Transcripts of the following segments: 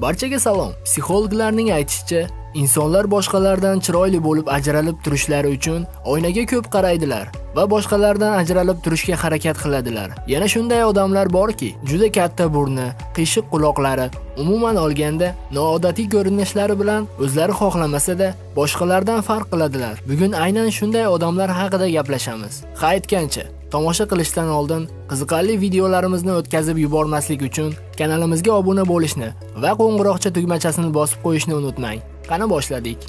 Barchaga salom. Psixologlarning aytishicha, insonlar boshqalardan chiroyli bo'lib ajralib turishlari uchun oynaga ko'p qaraydilar va boshqalardan ajralib turishga harakat qiladilar. Yana shunday odamlar borki, juda katta burni, qiyshiq quloqlari, umuman olganda noodatiy ko'rinishlari bilan o'zlari xohlamasa-da boshqalardan farq qiladilar. Bugun aynan shunday odamlar haqida gaplashamiz. Ha aytgancha, Tomosha qilishdan oldin qiziqarli videolarimizni o'tkazib yubormaslik uchun kanalimizga obuna bo'lishni va qo'ng'iroqcha tugmachasini bosib qo'yishni unutmang. Qani boshladik.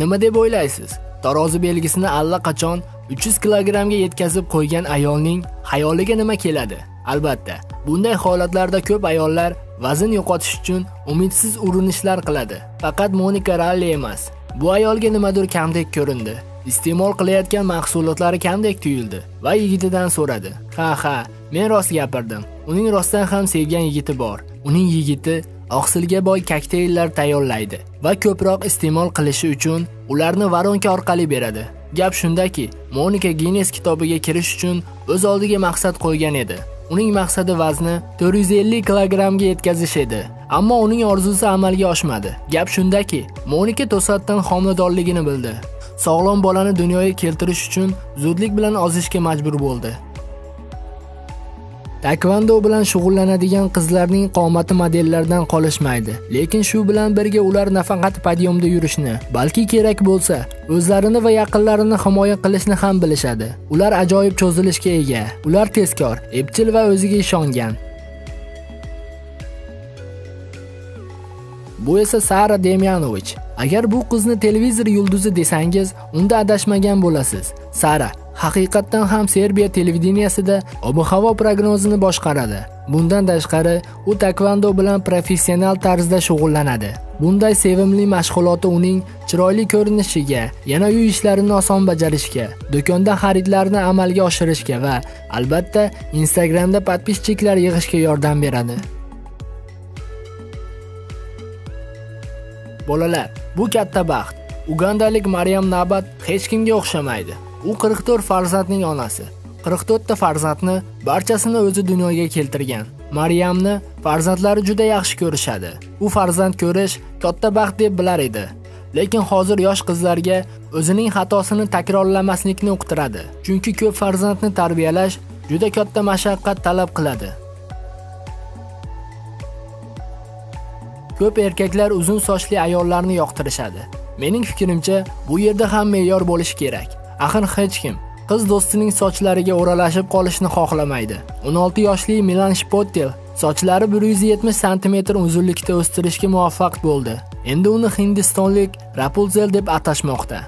Nima deb o'ylaysiz? Tarozi belgisini allaqachon 300 kilogrammga yetkazib qo'ygan ayolning xayoliga nima keladi? Albatta, bunday holatlarda ko'p ayollar vazn yo'qotish uchun umidsiz urinishlar qiladi. Faqat Monika Ralli emas. Bu ayolga nimadir kamdek ko'rindi. Iste'mol qilayotgan mahsulotlari kamdek tuyuldi va yigitidan so'radi. Ha ha, men rost gapirdim. Uning rostdan ham sevgan yigiti bor. Uning yigiti oqsilga boy kokteyllar tayyorlaydi va ko'proq iste'mol qilishi uchun ularni varonka orqali beradi. Gap shundaki, Monika Guinness kitobiga kirish uchun o'z oldiga maqsad qo'ygan edi. Uning maqsadi vazni 450 kilogrammga yetkazish edi. Ammo uning orzusi amalga oshmadi. Gap shundaki, Monika to'satdan homiladorligini bildi. Sog'lom bolani dunyoga keltirish uchun zudlik bilan ozishga majbur bo'ldi. Taekwondo bilan shug'ullanadigan qizlarning qomati modellardan qolishmaydi. Lekin shu bilan birga ular nafaqat podyumda yurishni, balki kerak bo'lsa, o'zlarini va yaqinlarini himoya qilishni ham bilishadi. Ular ajoyib cho'zilishga ega. Ular tezkor, epchil va o'ziga ishongan. Bu esa Sara Demyanovich. Agar bu qizni televizor yulduzi desangiz, unda adashmagan bo'lasiz. Sara haqiqatdan ham Serbiya televideniyasida ob-havo prognozini boshqaradi. Bundan tashqari, u taekwondo bilan professional tarzda shug'ullanadi. Bunday sevimli mashg'uloti uning chiroyli ko'rinishiga, yana uy ishlarini oson bajarishga, do'konda xaridlarni amalga oshirishga va albatta Instagramda podpischiklar yig'ishga yordam beradi. Bolalar, bu katta baxt. Ugandalik Maryam Nabat hech kimga o'xshamaydi. U 44 farzandning onasi. 44 ta farzandni barchasini o'zi dunyoga keltirgan. Maryamni farzandlari juda yaxshi ko'rishadi. U farzand ko'rish katta baxt deb bilar edi. Lekin hozir yosh qizlarga o'zining xatosini takrorlamaslikni o'qitiradi. Chunki ko'p farzandni tarbiyalash juda katta mashaqqat talab qiladi. Ko'p erkaklar uzun sochli ayollarni yoqtirishadi. Mening fikrimcha, bu yerda ham me'yor bo'lishi kerak. Axir hech kim qiz do'stining sochlariga o'ralashib qolishni xohlamaydi. 16 yoshli Milan Shpottel sochlari 170 sm uzunlikda o'stirishga muvaffaq bo'ldi. Endi uni hindistonlik Rapunzel deb atashmoqda.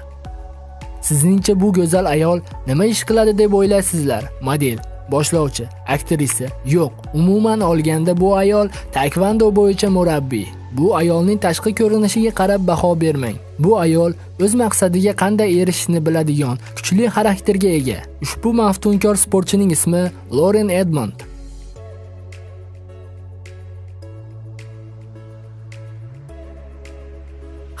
Sizningcha bu go'zal ayol nima ish qiladi deb o'ylaysizlar? Model, boshlovchi, aktrisa. Yo'q, umuman olganda bu ayol taekwondo bo'yicha murabbiy. Bu ayolning tashqi ko'rinishiga qarab baho bermang. Bu ayol o'z maqsadiga qanday erishishni biladigan kuchli xarakterga ega. Ushbu maftunkor sportchining ismi Loren Edmond.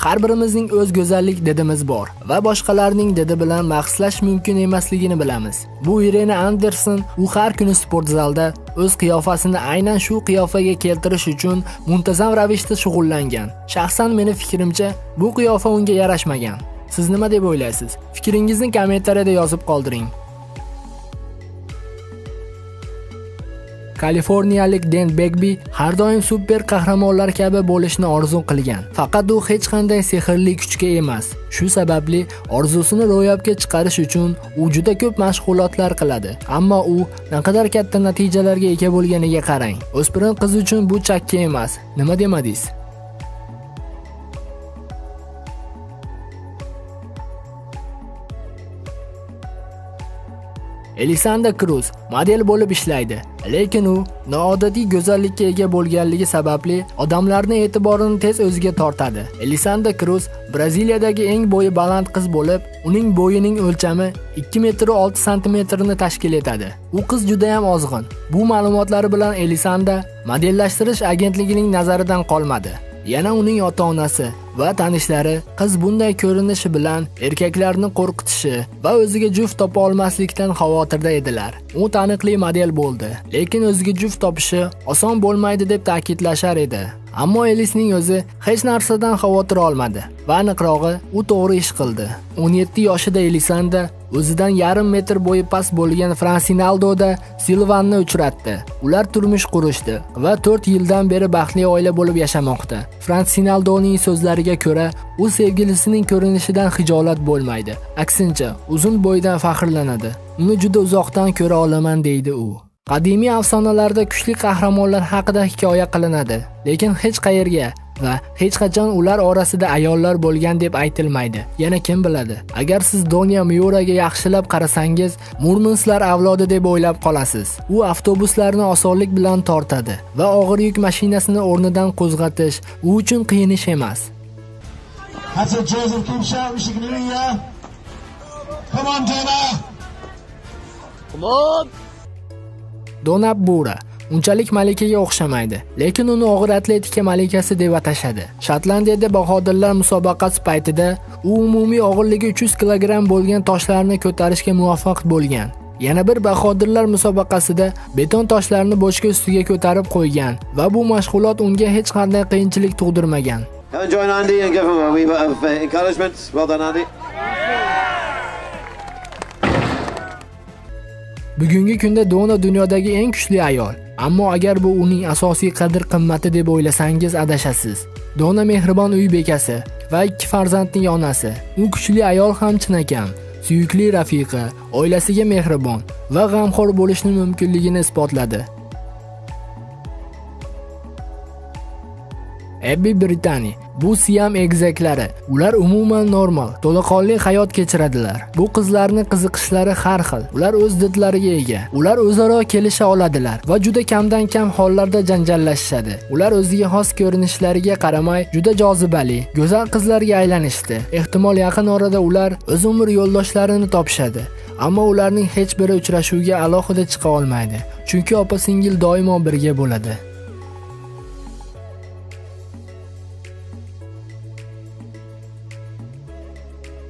Har birimizning o'z go'zallik didimiz bor va boshqalarning didi bilan bahslash mumkin emasligini bilamiz. Bu Irena Anderson u har kuni sport zalda o'z qiyofasini aynan shu qiyofaga keltirish uchun muntazam ravishda shug'ullangan. Shaxsan meni fikrimcha, bu qiyofa unga yarashmagan. Siz nima deb o'ylaysiz? Fikringizni kommentariyada yozib qoldiring. Kaliforniyalik Den Begbi har doim super qahramonlar kabi bo'lishni orzu qilgan. Faqat u hech qanday sehrli kuchga emas. Shu sababli orzusini ro'yobga chiqarish uchun u juda ko'p mashg'ulotlar qiladi. Ammo u naqadar katta natijalarga ega bo'lganiga qarang. O'spirin qiz uchun bu chakka emas. Nima demadingiz? Elisanda Cruz model bo'lib ishlaydi, lekin u noodatiy go'zallikka ega bo'lganligi sababli odamlarning e'tiborini tez o'ziga tortadi. Elisanda Cruz Braziliyadagi eng bo'yi baland qiz bo'lib, uning bo'yining o'lchami 2 metr 6 santimetrni tashkil etadi. U qiz juda ham ozg'in. Bu ma'lumotlari bilan Elisanda modellashtirish agentligining nazaridan qolmadi. Yana uning ota-onasi va tanishlari qiz bunday ko'rinishi bilan erkaklarni qo'rqitishi va o'ziga juft topa olmaslikdan xavotirda edilar. U taniqli model bo'ldi, lekin o'ziga juft topishi oson bo'lmaydi deb ta'kidlashar edi. Ammo Elisning o'zi hech narsadan xavotir olmadi va aniqrog'i u to'g'ri ish qildi. 17 yoshida Elisanda o'zidan yarim metr bo'yi past bo'lgan Fransinaldoda Silvanni uchratdi. Ular turmush qurishdi va 4 yildan beri baxtli oila bo'lib yashamoqda. Fransinaldoning so'zlariga ko'ra, u sevgilisining ko'rinishidan xijolat bo'lmaydi. Aksincha, uzun bo'ydan faxrlanadi. Uni juda uzoqdan ko'ra olaman deydi u. Qadimiy afsonalarda kuchli qahramonlar haqida hikoya qilinadi, lekin hech qayerga va hech qachon ular orasida ayollar bo'lgan deb aytilmaydi. Yana kim biladi? Agar siz Donya Miuraga yaxshilab qarasangiz, Murmanslar avlodi deb o'ylab qolasiz. U avtobuslarni osonlik bilan tortadi va og'ir yuk mashinasini o'rnidan qo'zg'atish u uchun qiyin ish emas. Joseph. You. Come on. Donab Bura unchalik malikaga o'xshamaydi, lekin uni og'ir atletika malikasi deb atashadi. Shotlandiyada bahodirlar musobaqasi paytida u umumiy og'irligi 300 kg bo'lgan toshlarni ko'tarishga muvaffaq bo'lgan. Yana bir bahodirlar musobaqasida beton toshlarni bochka ustiga ko'tarib qo'ygan va bu mashg'ulot unga hech qanday qiyinchilik tug'dirmagan. Join Andy and give him a wee bit of uh, encouragement. Well done, Andy. Bugungi kunda Dona dunyodagi eng kuchli ayol. Ammo agar bu uning asosiy qadr-qimmati deb o'ylasangiz adashasiz. Dona mehribon uy bekasi va ikki farzandning onasi. U kuchli ayol ham chinakam, suyukli rafiqa, oilasiga mehribon va g'amxo'r bo'lishni mumkinligini isbotladi. Abby britaniya bu Siam egizaklari. Ular umuman normal, to'laqonli hayot kechiradilar. Bu qizlarning qiziqishlari har xil. Ular o'z didlariga ega. Ular o'zaro kelisha oladilar va juda kamdan kam hollarda janjallashishadi. Ular o'ziga xos ko'rinishlariga qaramay juda jozibali, go'zal qizlarga aylanishdi. Ehtimol yaqin orada ular o'z umr yo'ldoshlarini topishadi. Ammo ularning hech biri uchrashuvga alohida chiqa olmaydi, chunki opa-singil doimo birga bo'ladi.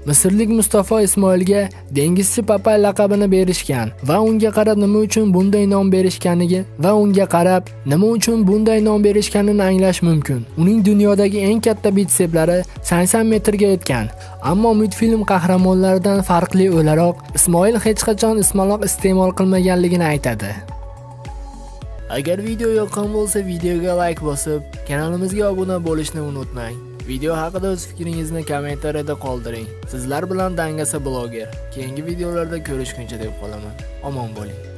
Misrlik Mustafa Ismoilga dengizchi papay laqabini berishgan va unga qarab nima uchun bunday nom berishganiga va unga qarab nima uchun bunday nom berishganini anglash mumkin. Uning dunyodagi eng katta bitseplari 80 metrga yetgan, ammo multfilm qahramonlaridan farqli o'laroq Ismoil hech qachon ismaloq iste'mol qilmaganligini aytadi. Agar video yoqqan bo'lsa, videoga like bosib, kanalimizga obuna bo'lishni unutmang. Video haqida o'z fikringizni kommentariyada qoldiring. Sizlar bilan Dangasa bloger. Keyingi videolarda ko'rishguncha deb qolaman. Omon bo'ling.